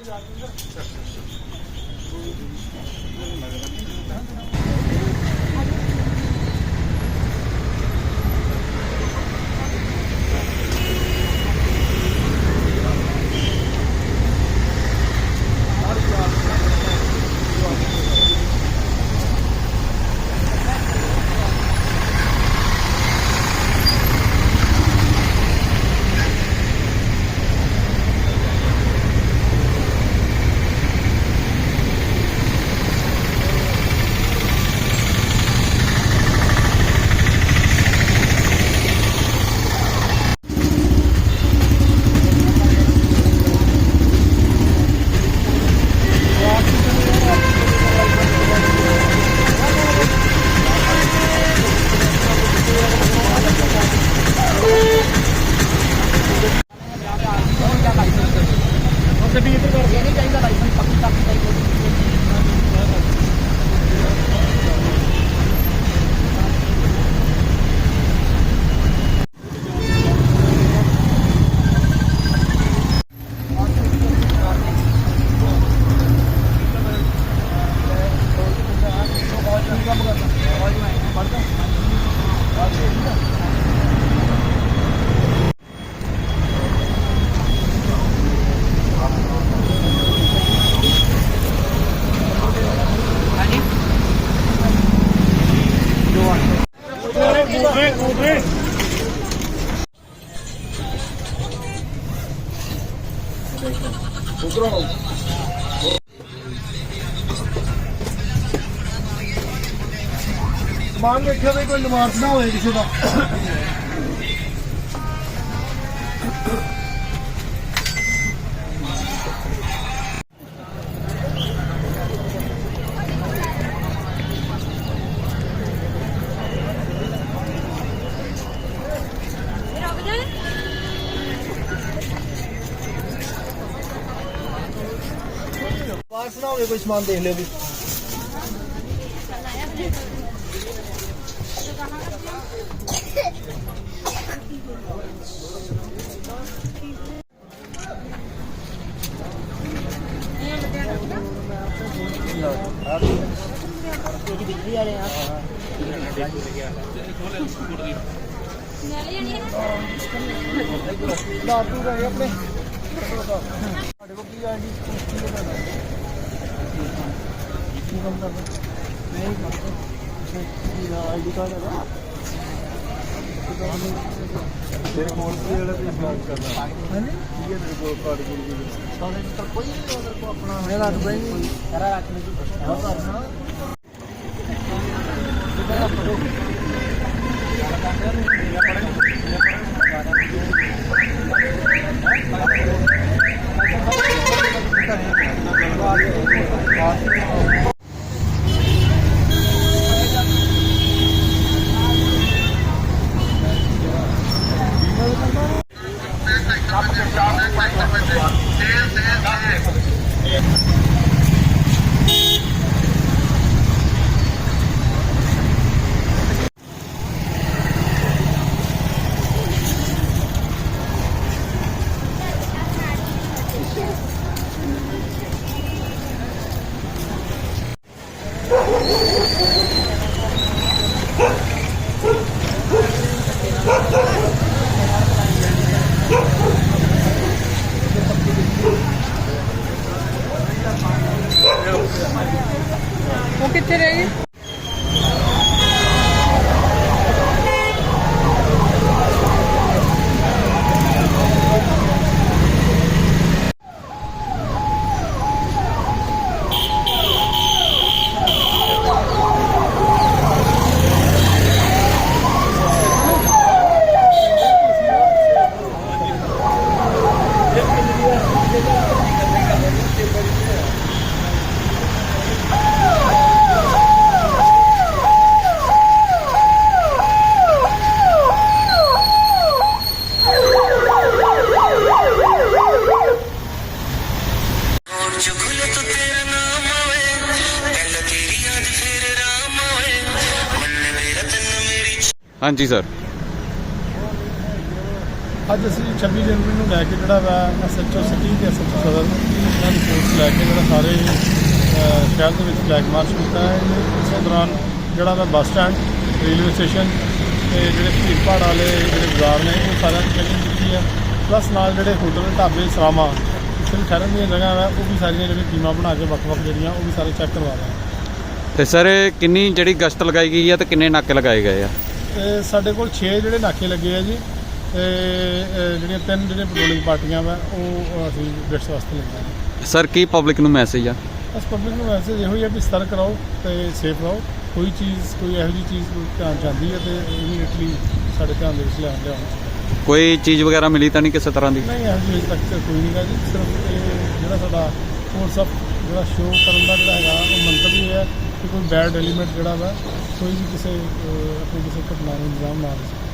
Thank you. ਸਮਾਨ ਵੇਖਿਆ ਵੀ ਕੋਈ ਨਿਵਾਰਤ ਨਾ ਹੋਏ ਕਿਸੇ ਦਾ। ਵਾਰਸ ਨਾ ਹੋਵੇ ਕੋਈ ਸਮਾਨ ਦੇਖ ਲਿਓ ਵੀ? ਦਾਦੂ ਰਹੇ ਆਪਣੇ। ਸਾਡੇ ਕੋਲ ਕੀ ਆਈਡੀ ਕੀ ਕਰਨਾ ਕੀ ਕੰਮ ਕਰਨਾ ਨਹੀਂ ਕਰਦਾ ਕੀ ਆਈਡੀ ਕਾਰਡ ਹੈਗਾ ਤੇਰੇ ਕੋਲ ਕੀ ਵਾਲਾ ਵੀ ਬਲੌਕ ਕਰਨਾ ਹੈ ਨੀ ਕੀ ਹੈ ਤੇਰੇ ਕੋਲ ਕਾਰਡ ਕੋਲ ਸਾਰੇ ਤਾਂ ਕੋਈ ਨਹੀਂ ਉਹਦੇ ਕੋਲ ਆਪਣਾ ਮੇਰਾ ਰੱਖ ਬਈ ਕਰਾ ਰੱਖ ਲਈ ਉਹ ਕਰਨਾ? ਉਹ ਹਾਂਜੀ ਸਰ ਅੱਜ ਅਸੀਂ 26 ਜਨਵਰੀ ਨੂੰ ਲੈ ਕੇ ਜਿਹੜਾ ਵਾ ਐਸਐਚਓ ਸਿਟੀ ਤੇ ਐਸਐਚਓ ਸਦਰ ਇਹਨਾਂ ਦੀ ਫੋਰਸ ਲੈ ਕੇ ਜਿਹੜਾ ਸਾਰੇ ਸ਼ਹਿਰ ਦੇ ਵਿੱਚ ਫਲੈਗ ਮਾਰਚ ਕੀਤਾ ਹੈ। ਇਸੇ ਦੌਰਾਨ ਜਿਹੜਾ ਮੈਂ ਬੱਸ ਸਟੈਂਡ ਰੇਲਵੇ ਸਟੇਸ਼ਨ ਤੇ ਜਿਹੜੇ ਭੀੜ ਭਾੜ ਵਾਲੇ ਜਿਹੜੇ ਬਾਜ਼ਾਰ ਨੇ ਉਹ ਸਾਰਿਆਂ ਦੀ ਚੈਕਿੰਗ ਕੀਤੀ ਹੈ। ਪਲੱਸ ਨਾਲ ਜਿਹੜੇ ਹੋਟਲ ਢਾਬੇ ਸਰਾਵਾਂ ਵੀ ਠਹਿਰਨ ਦੀਆਂ ਜਗ੍ਹਾ ਹੈ ਉਹ ਵੀ ਸਾਰੀਆਂ ਜਿਹੜੀਆਂ ਟੀਮਾਂ ਬਣਾ ਕੇ ਵੱਖ-ਵੱਖ ਜਿਹੜੀਆਂ ਉਹ ਵੀ ਸਾਰੇ ਚੈੱਕ ਕਰਵਾ ਰਹੇ ਤੇ ਸਰ ਕਿੰਨੀ ਜਿਹੜੀ ਗਸ਼ਤ ਲਗਾਈ ਗਈ ਹੈ ਤੇ ਕਿੰਨੇ ਨਾਕੇ ਲਗਾਏ ਗਏ ਆ? ਤੇ ਸਾਡੇ ਕੋਲ 6 ਜਿਹੜੇ ਨਾਕੇ ਲੱਗੇ ਆ ਜੀ। ਤੇ ਜਿਹੜੀਆਂ ਤਿੰਨ ਜਿਹੜੇ ਪੈਟਰੋਲਿੰਗ ਪਾਰਟੀਆਂ ਵਾ ਉਹ ਅਸੀਂ ਗਸ਼ਤ ਵਾਸਤੇ ਲਗਾਈਆਂ ਨੇ ਸਰ ਕੀ ਪਬਲਿਕ ਨੂੰ ਮੈਸੇਜ ਆ? ਬਸ ਪਬਲਿਕ ਨੂੰ ਮੈਸੇਜ ਇਹੋ ਹੀ ਹੈ ਵੀ ਸਤਰਕ ਰਹੋ ਤੇ ਸੇਫ ਰਹੋ। ਕੋਈ ਚੀਜ਼ ਕੋਈ ਇਹੋ ਜਿਹੀ ਚੀਜ਼ ਕੋਈ ਧਿਆਨ ਜਾਂਦੀ ਹੈ ਤੇ ਇਮੀਡੀਏਟਲੀ ਸਾਡੇ ਧਿਆਨ ਦੇ ਵਿੱਚ ਲਿਆਉਣ ਲਿਆਉਣਾ ਕੋਈ ਚੀਜ਼ ਵਗੈਰਾ ਮਿਲੀ ਤਾਂ ਨਹੀਂ ਕਿਸੇ ਤਰ੍ਹਾਂ ਦੀ? ਨਹੀਂ ਅਜੇ ਤੱਕ ਕੋਈ ਨਹੀਂ ਗਾ ਜੀ। ਸਿਰਫ ਇਹ ਜਿਹੜਾ ਸਾਡਾ ਫੋਰਸ ਆਫ ਜਿਹੜਾ ਸ਼ੋਅ ਕਰਨ ਦਾ ਜਿਹੜਾ ਹੈਗਾ ਉਹ ਮੰਤਵ ਇਹ ਹੈ ਕਿ ਕੋਈ ਬੈਡ ਐਲੀਮੈਂਟ ਜਿਹੜਾ ਵਾ, ਕੋਈ ਵੀ ਕਿਸੇ ਆਪਣੀ ਕਿਸੇ ਘਟਨਾ ਨੂੰ ਇੰਜਾਮ ਨਾ ਦੇ ਸਕੇ